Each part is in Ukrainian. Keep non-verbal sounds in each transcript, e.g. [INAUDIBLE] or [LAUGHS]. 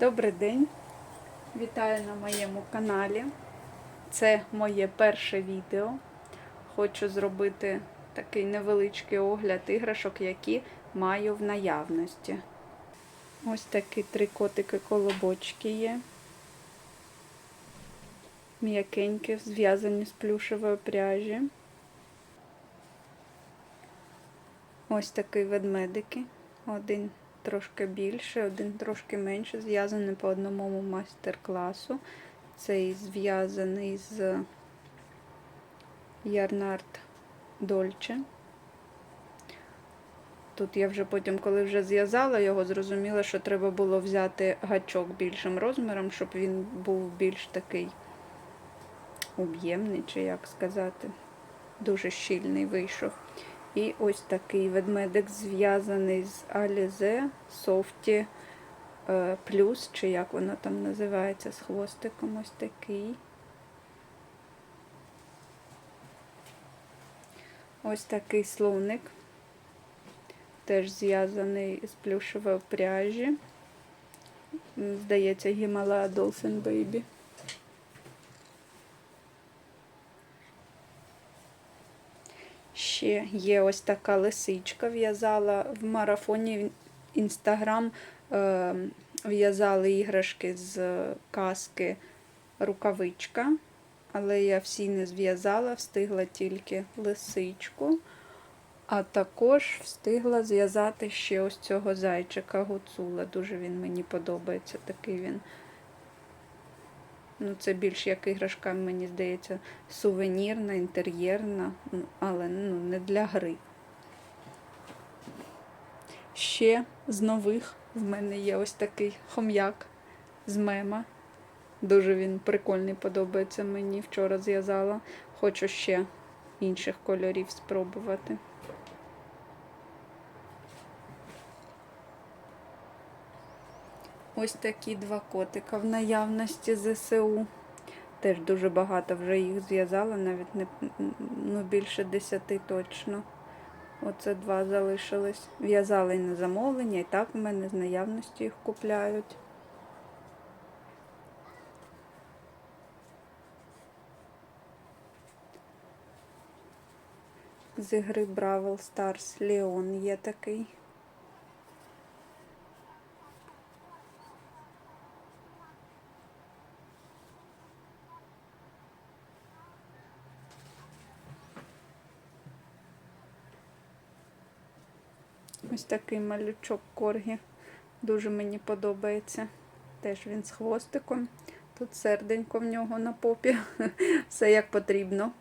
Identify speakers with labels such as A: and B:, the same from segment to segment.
A: Добрий день! Вітаю на моєму каналі. Це моє перше відео. Хочу зробити такий невеличкий огляд іграшок, які маю в наявності. Ось такі три котики колобочки є. М'якенькі, зв'язані з плюшевої пряжі. Ось такий ведмедики. Один трошки більше, один трошки менше, зв'язаний по одному майстер-класу. Цей зв'язаний з Ярнард Дольче. Тут я вже потім, коли вже зв'язала його, зрозуміла, що треба було взяти гачок більшим розміром, щоб він був більш такий об'ємний, чи як сказати, дуже щільний вийшов. І ось такий ведмедик зв'язаний з Alize Softy е, Plus, чи як воно там називається, з хвостиком ось такий. Ось такий слоник. Теж зв'язаний з плюшевої пряжі. Здається, Himalaya Dolphin Baby. Ще є ось така лисичка. В'язала в марафоні Інстаграм. Е, в'язали іграшки з каски рукавичка, але я всі не зв'язала, встигла тільки лисичку. А також встигла зв'язати ще ось цього зайчика гуцула. Дуже він мені подобається. Такий він. Ну, це більш як іграшка, мені здається, сувенірна, інтер'єрна, але ну, не для гри. Ще з нових в мене є ось такий хом'як з мема. Дуже він прикольний, подобається мені. Вчора зв'язала. Хочу ще інших кольорів спробувати. Ось такі два котика в наявності ЗСУ. Теж дуже багато вже їх зв'язала, навіть не ну, більше десяти точно. Оце два залишились. В'язали на замовлення, і так в мене з наявності їх купляють. З ігри Бравл Старс Леон є такий. Ось такий малючок коргі. Дуже мені подобається. Теж він з хвостиком. Тут серденько в нього на попі. [LAUGHS] Все як потрібно.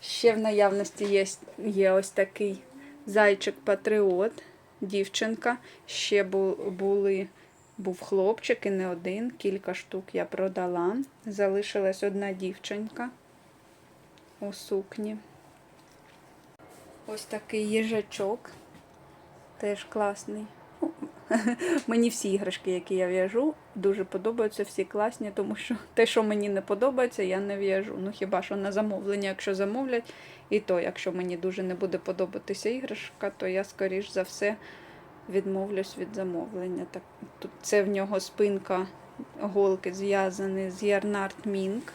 A: Ще в наявності є, є ось такий зайчик-патріот, дівчинка. Ще бу, були, був хлопчик і не один, кілька штук я продала. Залишилась одна дівчинка у сукні. Ось такий їжачок. Теж класний. Ну, [LAUGHS] Мені всі іграшки, які я в'яжу, дуже подобаються, всі класні, тому що те, що мені не подобається, я не в'яжу. Ну хіба що на замовлення, якщо замовлять, і то, якщо мені дуже не буде подобатися іграшка, то я, скоріш за все, відмовлюсь від замовлення. Так, тут Це в нього спинка голки зв'язані з Ярнард Мінк.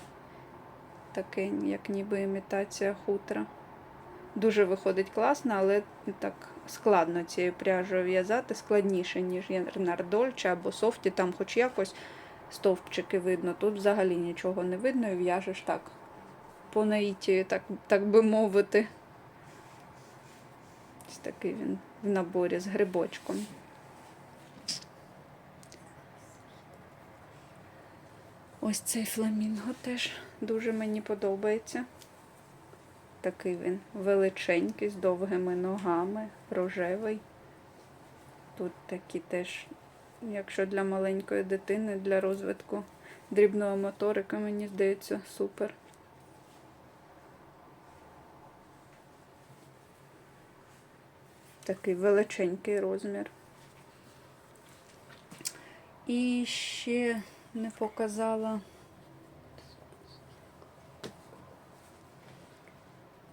A: Таке, як ніби імітація хутра. Дуже виходить класно, але так складно цією пряжею в'язати, складніше, ніж Ярнард Дольче або софті, там хоч якось стовпчики видно. Тут взагалі нічого не видно і в'яжеш так по наїтію, так, так би мовити. Ось такий він в наборі з грибочком. Ось цей фламінго теж дуже мені подобається. Такий він величенький, з довгими ногами, рожевий. Тут такі теж, якщо для маленької дитини, для розвитку дрібного моторика, мені здається, супер. Такий величенький розмір. І ще не показала.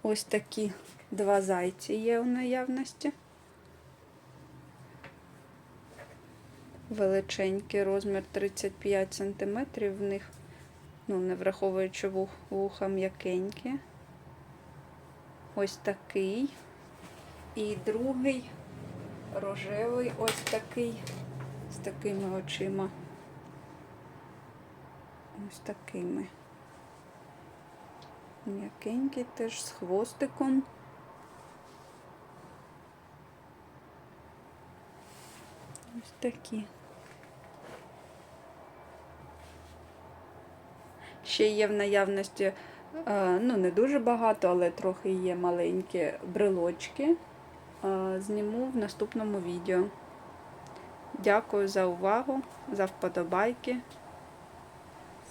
A: Ось такі два зайці є у наявності. Величенький розмір 35 см. В них, ну, не враховуючи вух, вуха м'якенькі. Ось такий. І другий рожевий ось такий з такими очима. Ось такими. М'якенький теж з хвостиком. Ось такі. Ще є в наявності, е, ну не дуже багато, але трохи є маленькі брелочки. Е, Зніму в наступному відео. Дякую за увагу, за вподобайки.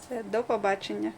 A: Все, до побачення.